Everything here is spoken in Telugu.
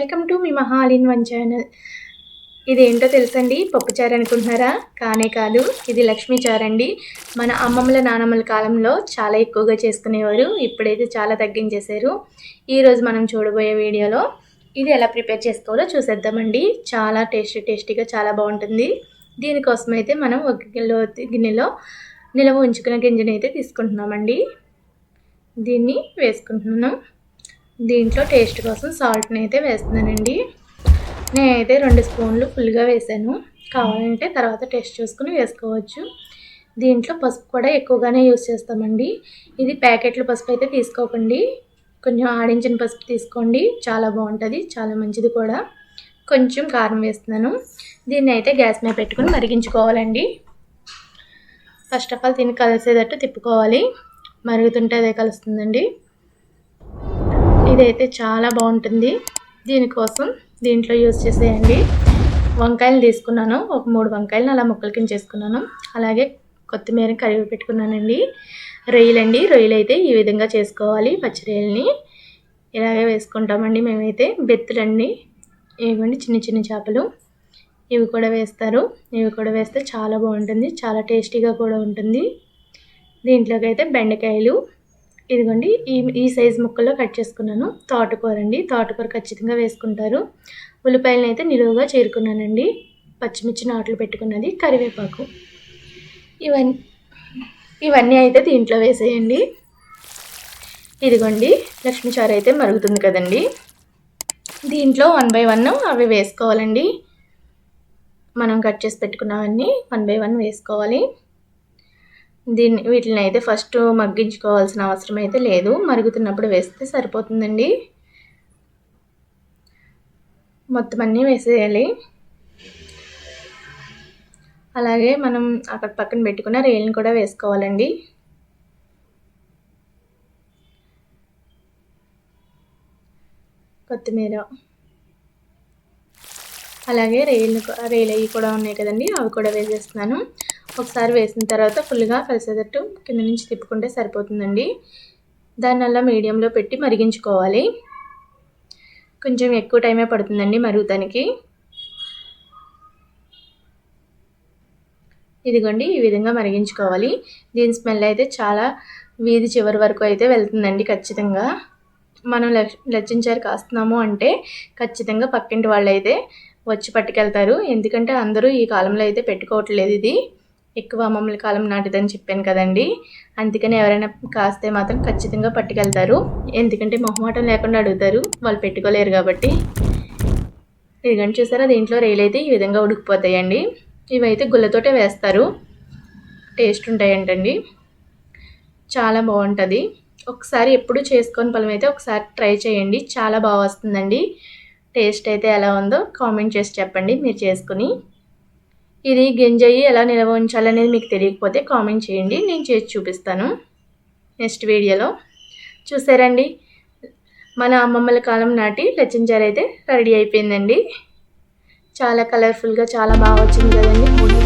వెల్కమ్ టు మీ మహా ఆల్ ఇన్ వన్ ఛానల్. ఇదేంటో తెలుసండి? పప్పుచారు అనుకుంటున్నారా? కానే కాదు ఇది లక్ష్మీచారు అండి మన అమ్మమ్మల నానమ్మల కాలంలో చాలా ఎక్కువగా చేసుకునేవారు ఇప్పుడైతే చాలా తగ్గించేశారు. ఈరోజు మనం చూడబోయే వీడియోలో ఇది ఎలా ప్రిపేర్ చేసుకోవాలో చూసేద్దామండి. చాలా టేస్టీ టేస్టీగా చాలా బాగుంటుంది. దీనికోసం అయితే మనం ఒక కిలో గిన్నెలో నిలవ ఉంచుకున్న గింజని అయితే తీసుకుంటున్నామండి. దీన్ని వేసుకుంటున్నాను దీంట్లో టేస్ట్ కోసం సాల్ట్ని అయితే వేస్తున్నానండి. నేనైతే రెండు స్పూన్లు ఫుల్గా వేసాను. కావాలంటే తర్వాత టేస్ట్ చూసుకుని వేసుకోవచ్చు. దీంట్లో పసుపు కూడా ఎక్కువగానే యూస్ చేస్తామండి. ఇది ప్యాకెట్ల పసుపు అయితే తీసుకోకండి. కొంచెం ఆడించిన పసుపు తీసుకోండి. చాలా బాగుంటుంది చాలా మంచిది కూడా. కొంచెం కారం వేస్తున్నాను. దీన్ని అయితే గ్యాస్ మీద పెట్టుకుని మరిగించుకోవాలండి. ఫస్ట్ ఆఫ్ ఆల్ దీన్ని కలిసేటట్టు తిప్పుకోవాలి. మరుగుతుంటే అదే కలుస్తుందండి. ఇదైతే చాలా బాగుంటుంది. దీనికోసం దీంట్లో యూజ్ చేసేయండి. వంకాయలు తీసుకున్నాను. ఒక మూడు వంకాయలను అలా ముక్కలు కింద చేసుకున్నాను. అలాగే కొత్తిమీర కరిగి పెట్టుకున్నానండి. రొయ్యలండి. రొయ్యలు అయితే ఈ విధంగా చేసుకోవాలి. పచ్చి రొయ్యల్ని ఇలాగే వేసుకుంటామండి మేమైతే. బెత్తులండి ఇవ్వండి. చిన్న చిన్న చేపలు. ఇవి కూడా వేస్తారు. ఇవి కూడా వేస్తే చాలా బాగుంటుంది. చాలా టేస్టీగా కూడా ఉంటుంది. దీంట్లోకి అయితే బెండకాయలు ఇదిగోండి ఈ ఈ సైజ్ ముక్కల్లో కట్ చేసుకున్నాను. తోటకూర అండి తోటకూర ఖచ్చితంగా వేసుకుంటారు. ఉల్లిపాయలను అయితే నిలువుగా చేరుకున్నానండి. పచ్చిమిర్చి నాట్లు పెట్టుకున్నది కరివేపాకు. ఇవన్నీ ఇవన్నీ అయితే దీంట్లో వేసేయండి. ఇదిగోండి లక్ష్మీ చారు అయితే మరుగుతుంది కదండి. దీంట్లో వన్ బై వన్ అవి వేసుకోవాలండి. మనం కట్ చేసి పెట్టుకున్నవన్నీ వన్ బై వన్ వేసుకోవాలి. దీన్ని వీటిని అయితే ఫస్ట్ మగ్గించుకోవాల్సిన అవసరం అయితే లేదు. మరుగుతున్నప్పుడు వేస్తే సరిపోతుందండి. మొత్తం అన్నీ వేసేయాలి. అలాగే మనం అక్కడ పక్కన పెట్టుకున్న రేల్ని కూడా వేసుకోవాలండి. కొత్తిమీర. అలాగే రేలు రేలు అవి కూడా ఉన్నాయి కదండి అవి కూడా వేసేస్తున్నాను. ఒకసారి వేసిన తర్వాత ఫుల్గా కలిసేటట్టు కింద నుంచి తిప్పుకుంటే సరిపోతుందండి. దాన్ని అలా మీడియంలో పెట్టి మరిగించుకోవాలి. కొంచెం ఎక్కువ టైమే పడుతుందండి మరుగుతానికి. ఇదిగోండి ఈ విధంగా మరిగించుకోవాలి. దీని స్మెల్ అయితే చాలా వీధి చివరి వరకు అయితే వెళ్తుందండి ఖచ్చితంగా. మనం లచ్చించారు కాస్తున్నాము అంటే ఖచ్చితంగా పక్కింటి వాళ్ళు అయితే వచ్చి పట్టుకెళ్తారు. ఎందుకంటే అందరూ ఈ కాలంలో అయితే పెట్టుకోవట్లేదు ఇది. ఎక్కువ అమ్మమ్మల కాలం నాటిదని చెప్పాను కదండి. అందుకని ఎవరైనా కాస్తే మాత్రం ఖచ్చితంగా పట్టుకెళ్తారు. ఎందుకంటే మొహమాటం లేకుండా అడుగుతారు. వాళ్ళు పెట్టుకోలేరు కాబట్టి. ఇదిగంటే చూసారా దీంట్లో రేలైతే ఈ విధంగా ఉడికిపోతాయండి. ఇవైతే గుల్లతోటే వేస్తారు. టేస్ట్ ఉంటాయంటండి. చాలా బాగుంటుంది. ఒకసారి ఎప్పుడు చేసుకొని పొలం అయితే ఒకసారి ట్రై చేయండి. చాలా బాగా వస్తుందండి. టేస్ట్ అయితే ఎలా ఉందో కామెంట్ చేసి చెప్పండి మీరు చేసుకుని. ఇది గింజయ్యి ఎలా నిల్వ ఉంచాలనేది మీకు తెలియకపోతే కామెంట్ చేయండి నేను చేసి చూపిస్తాను. నెక్స్ట్ వీడియోలో చూసారండి మన అమ్మమ్మల కాలం నాటి లెచ్చంచారు అయితే రెడీ అయిపోయిందండి. చాలా కలర్ఫుల్గా చాలా బాగా వచ్చింది కదండి